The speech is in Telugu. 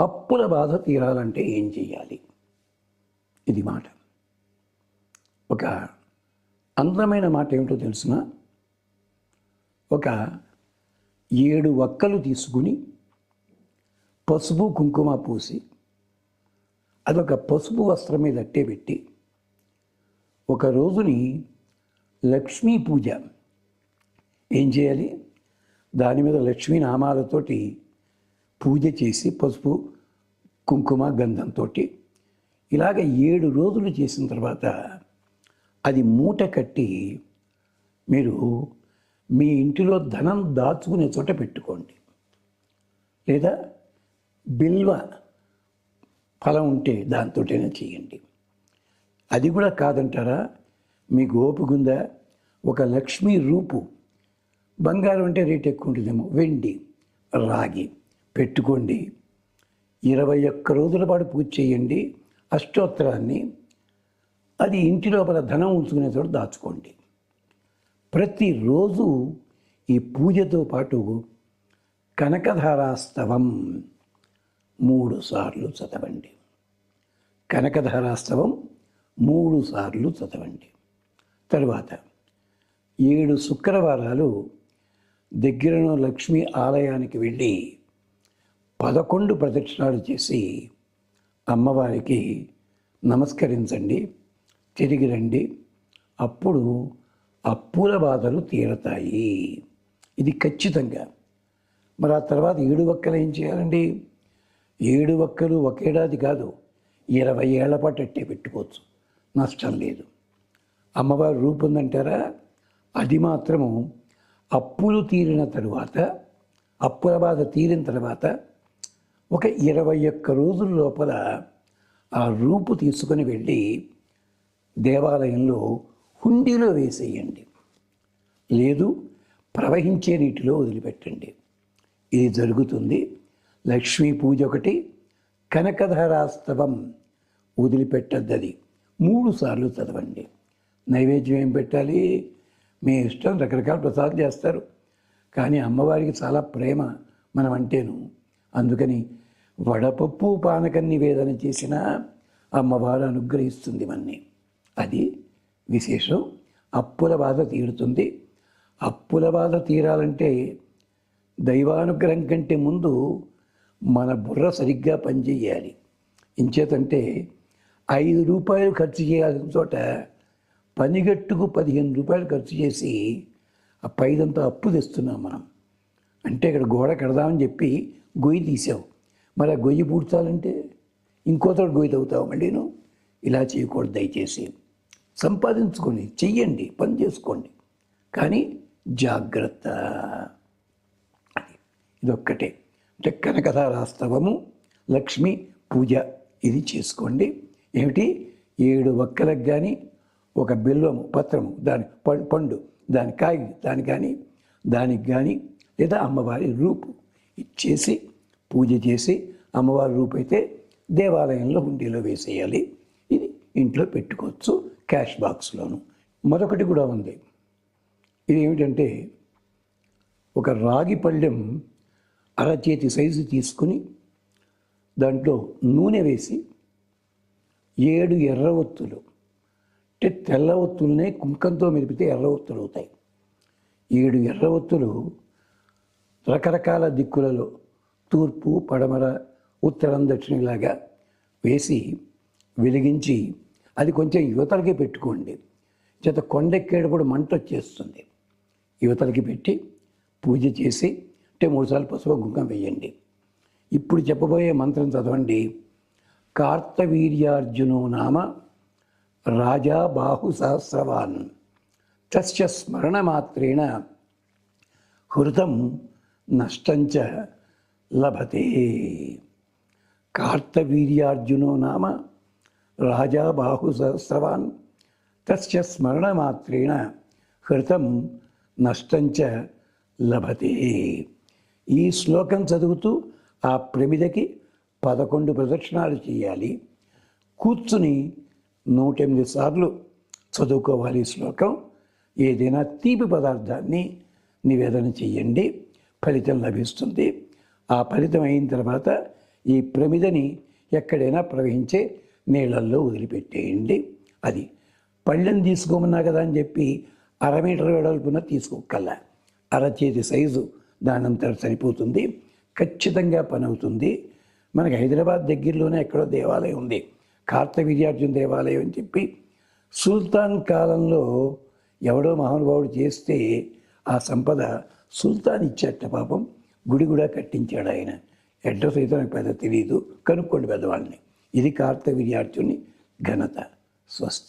అప్పుల బాధ తీరాలంటే ఏం చేయాలి ఇది మాట. ఒక అందమైన మాట ఏమిటో తెలుసిన? ఒక ఏడు వక్కలు తీసుకుని పసుపు కుంకుమ పూసి అదొక పసుపు వస్త్రం మీద అట్టే పెట్టి ఒక రోజుని లక్ష్మీ పూజ. ఏం చేయాలి? దాని మీద లక్ష్మీ నామాలతోటి పూజ చేసి పసుపు కుంకుమ గంధంతో ఇలాగ ఏడు రోజులు చేసిన తర్వాత అది మూట కట్టి మీరు మీ ఇంటిలో ధనం దాచుకునే చోట పెట్టుకోండి. లేదా బిల్వ ఫలం ఉంటే దాంతోటైనా చేయండి. అది కూడా కాదంటారా? మీకు గోపుగుంద ఒక లక్ష్మీ రూపు. బంగారం అంటే రేట్ ఎక్కువ ఉంటుందేమో. వెండి రాగి. పెట్టుకోండి. ఇరవై ఒక్క రోజుల పాటు పూజ చేయండి. అష్టోత్తరాన్ని అది ఇంటి లోపల ధనం ఉంచుకునే చోట దాచుకోండి. ప్రతిరోజు ఈ పూజతో పాటు కనకధారాస్తవం మూడు సార్లు చదవండి. కనకధారాస్తవం మూడు సార్లు చదవండి. తరువాత ఏడు శుక్రవారాలు దగ్గరలో లక్ష్మీ ఆలయానికి వెళ్ళి పదకొండు ప్రదక్షిణాలు చేసి అమ్మవారికి నమస్కరించండి తిరిగి రండి. అప్పుడు అప్పుల బాధలు తీరతాయి. ఇది ఖచ్చితంగా. మరి ఆ తర్వాత ఏడు ఒక్కలు ఏం చేయాలండి? ఏడు వక్కలు ఒకేడాది కాదు ఇరవై ఏళ్ళ పాటు అట్టే పెట్టుకోవచ్చు. నష్టం లేదు. అమ్మవారు రూపొందంటారా అది మాత్రము అప్పులు తీరిన తరువాత అప్పుల బాధ తీరిన తర్వాత ఒక ఇరవై ఒక్క రోజుల లోపల ఆ రూపు తీసుకొని వెళ్ళి దేవాలయంలో హుండీలో వేసేయండి. లేదు ప్రవహించే నీటిలో వదిలిపెట్టండి. ఇది జరుగుతుంది. లక్ష్మీ పూజ ఒకటి కనకధరాస్తవం వదిలిపెట్టద్దది. మూడు సార్లు చదవండి. నైవేద్యం ఏం పెట్టాలి? మీ ఇష్టం రకరకాల ప్రసాదం చేస్తారు. కానీ అమ్మవారికి చాలా ప్రేమ మనం అంటేను అందుకని వడపప్పు పానకం నివేదన చేసిన అమ్మవారు అనుగ్రహిస్తుంది మన్ని. అది విశేషం. అప్పుల బాధ తీరుతుంది. అప్పుల బాధ తీరాలంటే దైవానుగ్రహం కంటే ముందు మన బుర్ర సరిగ్గా పనిచేయాలి. ఇంచేతంటే ఐదు రూపాయలు ఖర్చు చేయాల్సిన చోట పనిగట్టుకు పదిహేను రూపాయలు ఖర్చు చేసి ఆ పైదంతా అప్పు తెస్తున్నాం మనం. అంటే ఇక్కడ గోడ కడదామని చెప్పి గొయ్యి తీసావు. మరి ఆ గొయ్యి పూడ్చాలంటే ఇంకోతోటి గొయ్యి తవ్వుతావు మళ్ళీను ఇలా చేయకూడదు దయచేసి. సంపాదించుకొని చెయ్యండి పని చేసుకోండి. కానీ జాగ్రత్త. అది ఇదొక్కటే. అంటే కనకథారాస్తవము లక్ష్మి పూజ ఇది చేసుకోండి. ఏమిటి? ఏడు వక్కలకు కానీ ఒక బిల్వము పత్రము దాని పండు దాని కాయ దానికి కానీ దానికి కానీ లేదా అమ్మవారి రూపు. ఇచ్చేసి పూజ చేసి అమ్మవారి రూపైతే దేవాలయంలో హుండీలో వేసేయాలి. ఇది ఇంట్లో పెట్టుకోవచ్చు క్యాష్ బాక్స్లోను. మరొకటి కూడా ఉంది. ఇది ఏమిటంటే ఒక రాగి పళ్ళెం అరచేతి సైజు తీసుకుని దాంట్లో నూనె వేసి ఏడు ఎర్ర ఒత్తులు అంటే తెల్ల ఒత్తులనే కుంకంతో మెరిపితే ఎర్ర ఒత్తులు అవుతాయి ఏడు ఎర్ర ఒత్తులు రకరకాల దిక్కులలో తూర్పు పడమర ఉత్తరం దక్షిణలాగా వేసి వెలిగించి అది కొంచెం యువతలకి పెట్టుకోండి. చేత కొండెక్కేటప్పుడు మంట వచ్చేస్తుంది. యువతలకి పెట్టి పూజ చేసి అంటే మూడుసార్లు పసుపు కుంకం వేయండి. ఇప్పుడు చెప్పబోయే మంత్రం చదవండి. కార్తవీర్యార్జునో నామ రాజా బాహు సహస్రవాన్. తస్య స్మరణమాత్రేణ హృదం నష్టంచ లభతే. కార్తవీర్యార్జునో నామ రాజా బాహు సహస్రవాన్ తస్య స్మరణమాత్రేణ హృతం నష్టంచ లభతే. ఈ శ్లోకం చదువుతూ ఆ ప్రమిదకి పదకొండు ప్రదక్షిణాలు చేయాలి. కూర్చుని నూటెనిమిది సార్లు చదువుకోవాలి శ్లోకం. ఏదైనా తీపి పదార్థాన్ని నివేదన చేయండి. ఫలితం లభిస్తుంది. ఆ ఫలితం అయిన తర్వాత ఈ ప్రమిదని ఎక్కడైనా ప్రవహించే నీళ్ళల్లో వదిలిపెట్టేయండి. అది పళ్ళని తీసుకోమన్నా కదా అని చెప్పి అర మీటర్ వెడల్పున తీసుకోకల్లా అరచేతి సైజు దానంతర సరిపోతుంది. ఖచ్చితంగా పని అవుతుంది మనకి హైదరాబాద్ దగ్గరలోనే ఎక్కడో దేవాలయం ఉంది. కార్తవీర్యార్జున దేవాలయం అని చెప్పి సుల్తాన్ కాలంలో ఎవడో మహానుభావుడు చేస్తే ఆ సంపద సుల్తాన్ ఇచ్చేట పాపం గుడి కూడా కట్టించాడు ఆయన. అడ్రస్ అయితే నాకు పెద్ద తెలియదు కనుక్కోండి పెద్దవాళ్ళని. ఇది కార్తవీర్యార్జుని ఘనత. స్వస్తి.